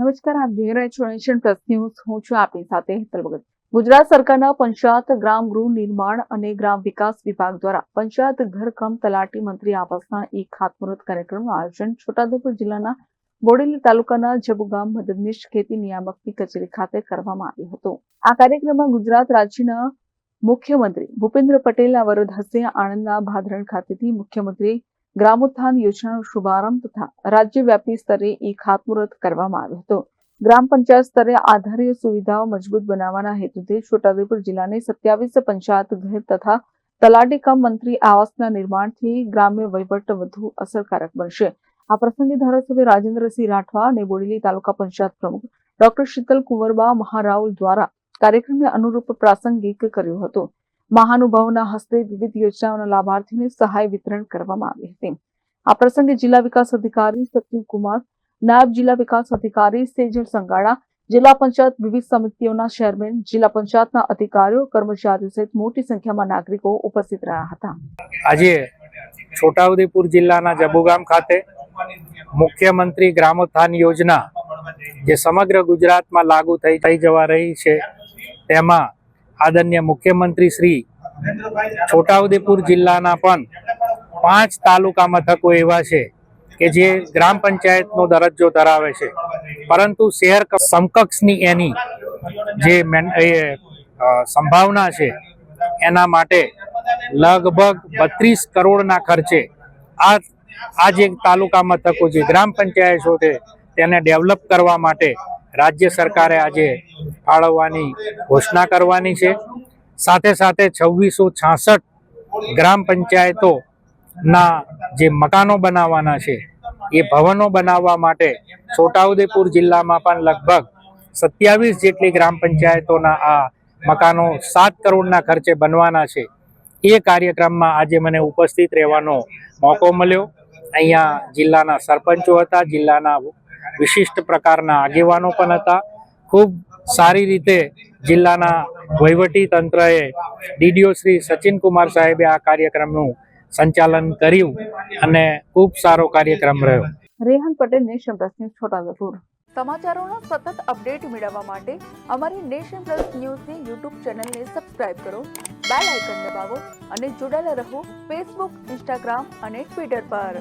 નમસ્કાર, આપ જોઈ રહ્યા છો નેશન પ્લસ ન્યૂઝ. હું છું આપની સાથે હેતલ ભગત. ગુજરાત સરકારના પંચાયત ગ્રામ ગૃહ નિર્માણ અને ગ્રામ વિકાસ વિભાગ દ્વારા પંચાયત ઘર કમ તલાટી મંત્રી આવાસના એક ખાતમુહૂર્ત કાર્યક્રમનું આયોજન છોટાઉદેપુર જિલ્લાના બોડેલી તાલુકાના જબુ ગામ મદદનીશ ખેતી નિયામકની કચેરી ખાતે કરવામાં આવ્યું હતું. આ કાર્યક્રમમાં ગુજરાત રાજ્યના મુખ્યમંત્રી ભૂપેન્દ્ર પટેલના વરદ હસ્તે આણંદના ભાદરણ ખાતેથી મુખ્યમંત્રી ગ્રામોત્થાન યોજનાનો શુભારંભ તથા રાજ્યવ્યાપી સ્તરે એ ખાતમુહૂર્ત કરવામાં આવ્યો હતો. ગ્રામ પંચાયત સ્તરે આધારીય સુવિધાઓ મજબૂત બનાવવાના હેતુથી છોટાઉદેપુર જિલ્લાની સત્યાવીસ પંચાયત ઘર તથા તલાટી કમ મંત્રી આવાસના નિર્માણથી ગ્રામ્ય વહીવટ વધુ અસરકારક બનશે. આ પ્રસંગે ધારાસભ્ય રાજેન્દ્રસિંહ રાઠવા અને બોડેલી તાલુકા પંચાયત પ્રમુખ ડોક્ટર શીતલ કુંવરબા મહારાઉલ દ્વારા કાર્યક્રમને અનુરૂપ પ્રાસંગિક કર્યું હતું. મહાનુભાવોના હસ્તે વિવિધ યોજનાઓના લાભાર્થીઓને સહાય વિતરણ કરવામાં આવી હતી. આ પ્રસંગે જિલ્લા વિકાસ અધિકારી સત્યવ કુમાર, નાયબ જિલ્લા વિકાસ અધિકારી સેજલ સંગાડા, જિલ્લા પંચાયત વિવિધ સમિતિઓના ચેરમેન, જિલ્લા પંચાયતના અધિકારીઓ, કર્મચારીઓ સહિત મોટી સંખ્યામાં નાગરિકો ઉપસ્થિત રહ્યા હતા. આજે છોટાઉદેપુર જિલ્લાના જબુગામ ખાતે મુખ્યમંત્રી ગ્રામોત્થાન યોજના જે સમગ્ર ગુજરાતમાં લાગુ થઈ થઈ જવા રહી છે, તેમાં આદરણીય મુખ્યમંત્રી શ્રી છોટાઉદેપુર જિલ્લાના પણ પાંચ તાલુકા મથકો એવા છે કે જે ગ્રામ પંચાયતનો દરજ્જો ધરાવે છે. પરંતુ શહેર સમકક્ષની એની જે સંભાવના છે, એના માટે લગભગ બત્રીસ કરોડના ખર્ચે આ આ જે તાલુકા મથકો જે ગ્રામ પંચાયતો છે તેને ડેવલપ કરવા માટે રાજ્ય સરકારે આજે ફાળવવાની ઘોષણા કરવાની છે. સાથે સાથે છવ્વીસો છાસઠ ગ્રામ પંચાયતોના જે મકાનો બનાવવાના છે, એ ભવનો બનાવવા માટે છોટાઉદેપુર જિલ્લામાં પણ લગભગ સત્યાવીસ જેટલી ગ્રામ પંચાયતોના આ મકાનો સાત કરોડના ખર્ચે બનવાના છે. એ કાર્યક્રમમાં આજે મને ઉપસ્થિત રહેવાનો મોકો મળ્યો. અહીંયા જિલ્લાના સરપંચો હતા, જિલ્લાના વિશિષ્ટ પ્રકારના આગેવાનો પણ હતા. ખૂબ સારી રીતે જિલ્લાના વહીવટી તંત્રએ ડીડીઓ શ્રી સચિન કુમાર સાહેબે આ કાર્યક્રમનું સંચાલન કર્યું અને ખૂબ સારો કાર્યક્રમ રહ્યો. Rehan Patel nation plus news Chhotaudepur. સમાચારોના સતત અપડેટ મેળવવા માટે અમારી નેશન પ્લસ ન્યૂઝની યુટ્યુબ ચેનલને સબસ્ક્રાઇબ કરો બેલ આઇકન દબાવો અને જોડાયેલા રહો ફેસબુક ઇન્સ્ટાગ્રામ અને ટ્વિટર પર.